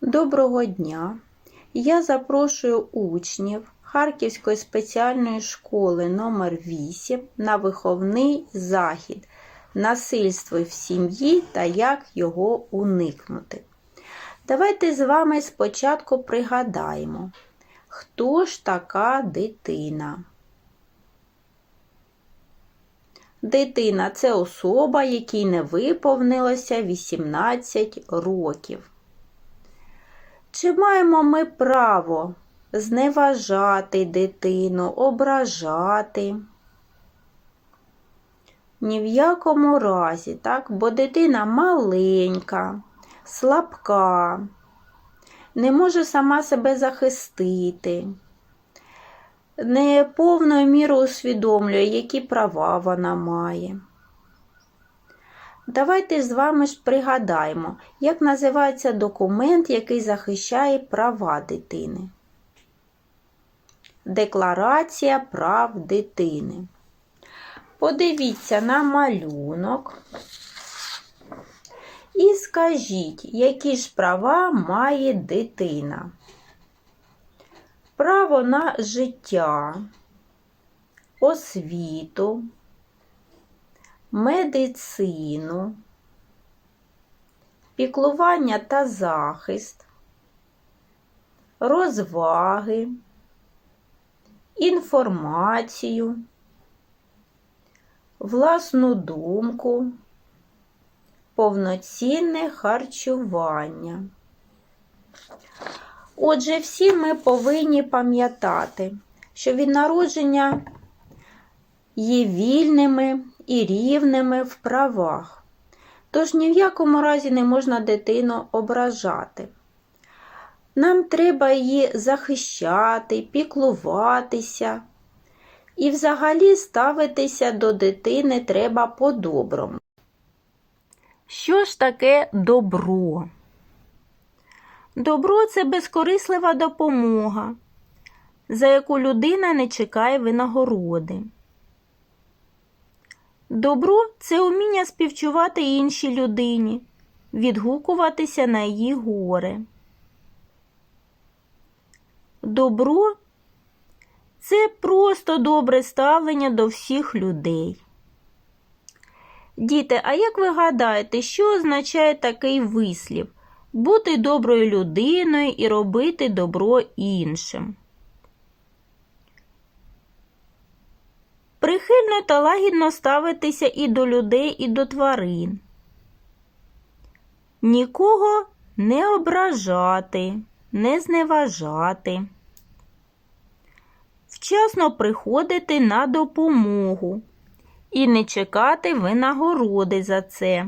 Доброго дня! Я запрошую учнів Харківської спеціальної школи номер 8 на виховний захід Насильство в сім'ї та як його уникнути. Давайте з вами спочатку пригадаємо, хто ж така дитина. Дитина це особа, якій не виповнилося 18 років. Чи маємо ми право зневажати дитину, ображати? Ні в якому разі, так? бо дитина маленька, слабка, не може сама себе захистити, не повною мірою усвідомлює, які права вона має. Давайте з вами ж пригадаємо, як називається документ, який захищає права дитини. Декларація прав дитини. Подивіться на малюнок і скажіть, які ж права має дитина. Право на життя, освіту, медицину, піклування та захист, розваги, інформацію, власну думку, повноцінне харчування. Отже, всі ми повинні пам'ятати, що від народження є вільними і рівними в правах. Тож ні в якому разі не можна дитину ображати. Нам треба її захищати, піклуватися. І взагалі ставитися до дитини треба по-доброму. Що ж таке добро? Добро це безкорислива допомога, за яку людина не чекає винагороди. Добро це уміння співчувати іншій людині, відгукуватися на її горе. Добро це просто добре ставлення до всіх людей. Діти, а як ви гадаєте, що означає такий вислів? Бути доброю людиною і робити добро іншим? Прихильно та лагідно ставитися і до людей, і до тварин. Нікого не ображати, не зневажати. Вчасно приходити на допомогу і не чекати винагороди за це.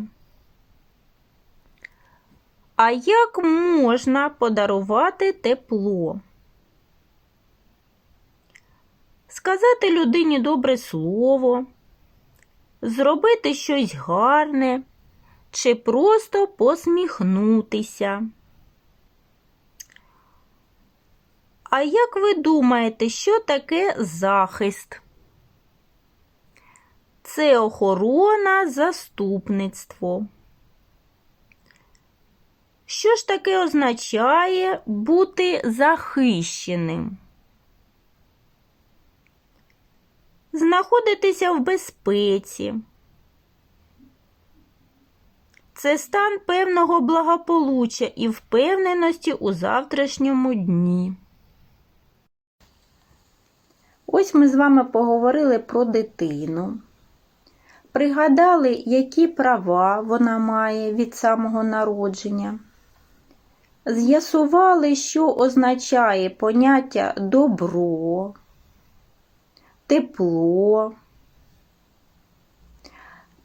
А як можна подарувати тепло? Сказати людині добре слово, зробити щось гарне чи просто посміхнутися. А як ви думаєте, що таке захист? Це охорона, заступництво. Що ж таке означає бути захищеним? Знаходитися в безпеці. Це стан певного благополуччя і впевненості у завтрашньому дні. Ось ми з вами поговорили про дитину. Пригадали, які права вона має від самого народження. З'ясували, що означає поняття добро, тепло.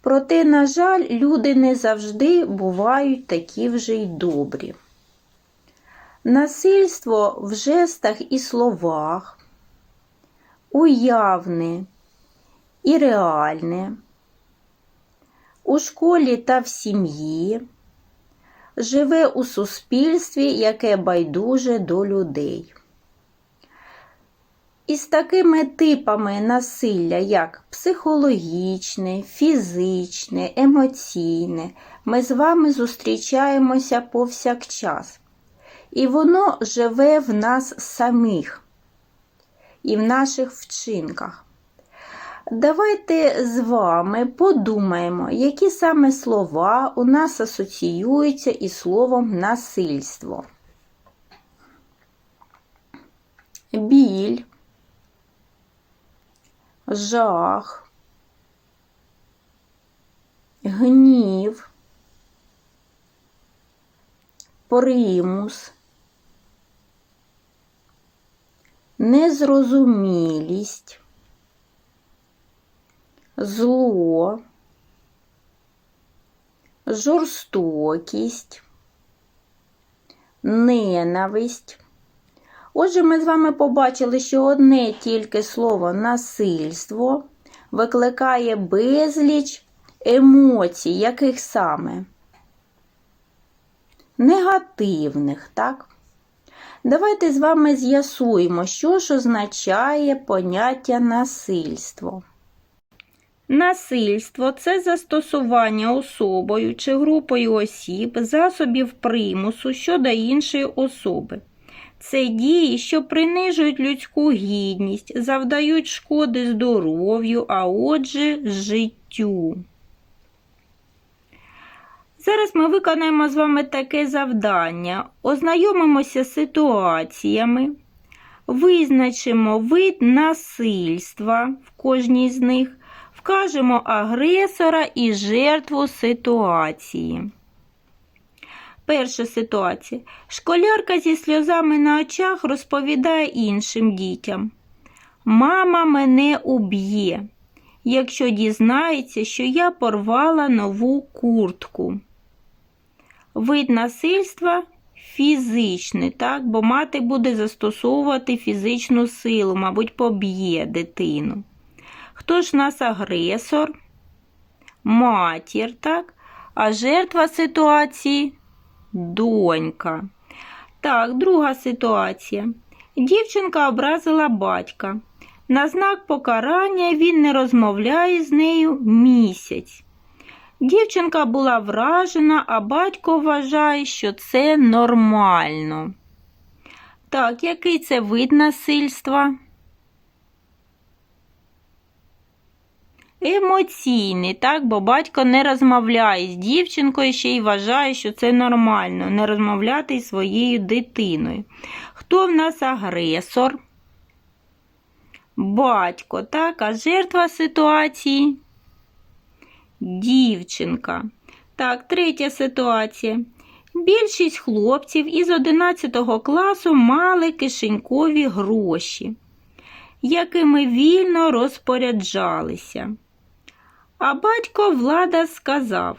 Проте, на жаль, люди не завжди бувають такі вже й добрі. Насильство в жестах і словах, уявне і реальне, у школі та в сім'ї, живе у суспільстві, яке байдуже до людей. Із такими типами насилля, як психологічне, фізичне, емоційне, ми з вами зустрічаємося повсякчас. І воно живе в нас самих і в наших вчинках. Давайте з вами подумаємо, які саме слова у нас асоціюються із словом насильство. Біль, жах, гнів, примус, незрозумілість, зло, жорстокість, ненависть. Отже, ми з вами побачили, що одне тільки слово насильство викликає безліч емоцій, яких саме? Негативних, так? Давайте з вами з'ясуємо, що ж означає поняття насильство. Насильство це застосування особою чи групою осіб засобів примусу щодо іншої особи. Це дії, що принижують людську гідність, завдають шкоди здоров'ю, а отже, життю. Зараз ми виконаємо з вами таке завдання. Ознайомимося з ситуаціями, визначимо вид насильства в кожній з них, вкажемо агресора і жертву ситуації. Перша ситуація. Школярка зі сльозами на очах розповідає іншим дітям. Мама мене уб'є, якщо дізнається, що я порвала нову куртку. Вид насильства фізичний, так? бо мати буде застосовувати фізичну силу, мабуть, поб'є дитину. Хто ж нас агресор? Матір, так? А жертва ситуації донька. Так, друга ситуація. Дівчинка образила батька. На знак покарання він не розмовляє з нею місяць. Дівчинка була вражена, а батько вважає, що це нормально. Так, який це вид насильства? Емоційний, так, бо батько не розмовляє з дівчинкою ще й вважає, що це нормально, не розмовляти зі своєю дитиною. Хто в нас агресор? Батько, так, а жертва ситуації? Дівчинка. Так, третя ситуація. Більшість хлопців із 11 класу мали кишенькові гроші, якими вільно розпоряджалися. А батько влада сказав: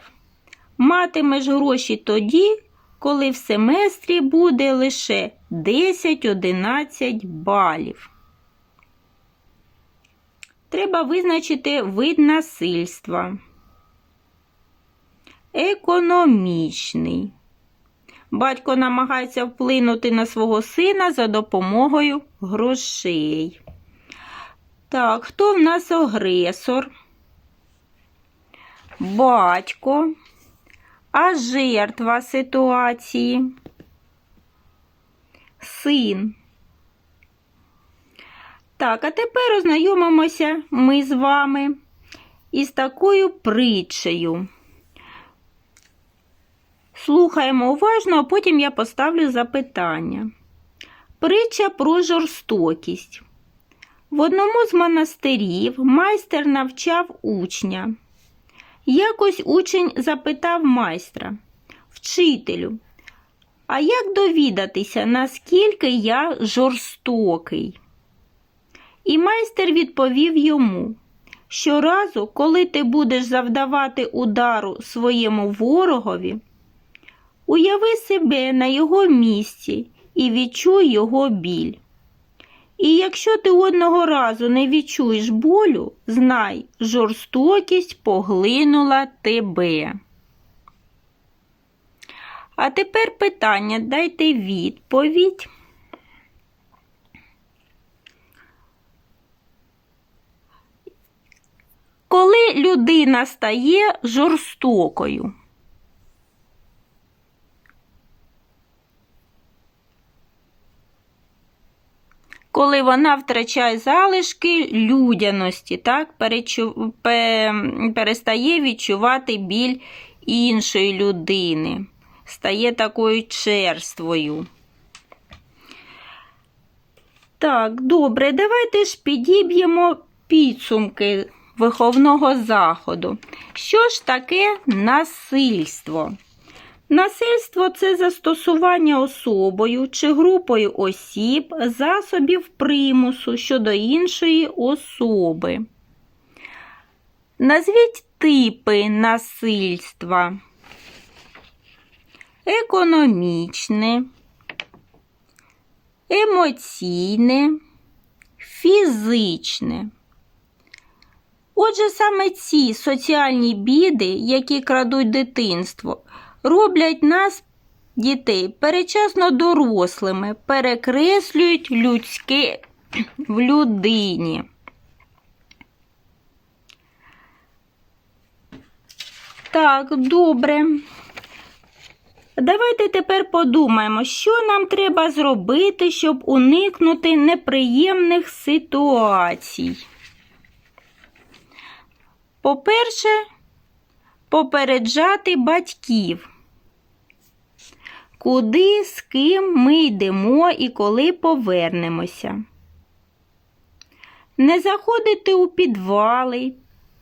матимеш гроші тоді, коли в семестрі буде лише 10-11 балів. Треба визначити вид насильства. Економічний. Батько намагається вплинути на свого сина за допомогою грошей. Так, хто в нас агресор? Батько, а жертва ситуації? Син. Так, а тепер ознайомимося ми з вами із такою притчею. Слухаємо уважно, а потім я поставлю запитання. Притча про жорстокість. В одному з монастирів майстер навчав учня. Якось учень запитав майстра, вчителю, а як довідатися, наскільки я жорстокий? І майстер відповів йому, щоразу, коли ти будеш завдавати удару своєму ворогові, уяви себе на його місці і відчуй його біль. І якщо ти одного разу не відчуєш болю, знай, жорстокість поглинула тебе. А тепер питання дайте відповідь. Коли людина стає жорстокою? Коли вона втрачає залишки людяності, так, перестає відчувати біль іншої людини, стає такою черствою. Так, добре, давайте ж підіб'ємо підсумки виховного заходу. Що ж таке насильство? Насильство це застосування особою чи групою осіб засобів примусу щодо іншої особи. Назвіть типи насильства. Економічне, емоційне, фізичне. Отже, саме ці соціальні біди, які крадуть дитинство, роблять нас, дітей, перечасно дорослими, перекреслюють людське в людині. Так, добре. Давайте тепер подумаємо, що нам треба зробити, щоб уникнути неприємних ситуацій. По-перше, попереджати батьків, куди, з ким ми йдемо і коли повернемося. Не заходити у підвали,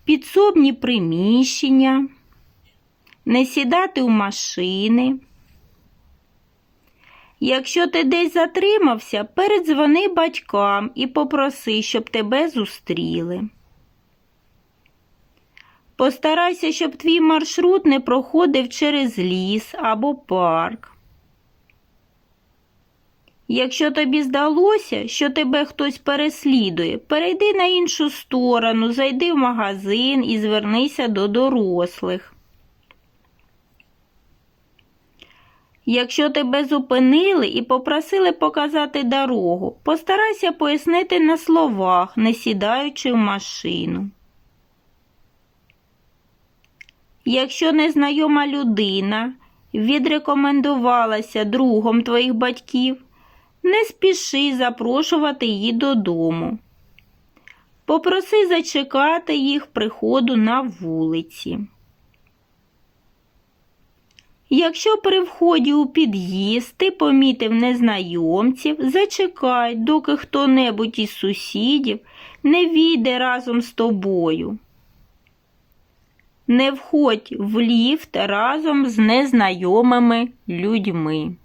підсобні приміщення, не сідати у машини. Якщо ти десь затримався, передзвони батькам і попроси, щоб тебе зустріли. Постарайся, щоб твій маршрут не проходив через ліс або парк. Якщо тобі здалося, що тебе хтось переслідує, перейди на іншу сторону, зайди в магазин і звернися до дорослих. Якщо тебе зупинили і попросили показати дорогу, постарайся пояснити на словах, не сідаючи в машину. Якщо незнайома людина відрекомендувалася другом твоїх батьків, не спіши запрошувати її додому. Попроси зачекати їх приходу на вулиці. Якщо при вході у під'їзд ти помітив незнайомців, зачекай, доки хто-небудь із сусідів не війде разом з тобою. Не входь в ліфт разом з незнайомими людьми.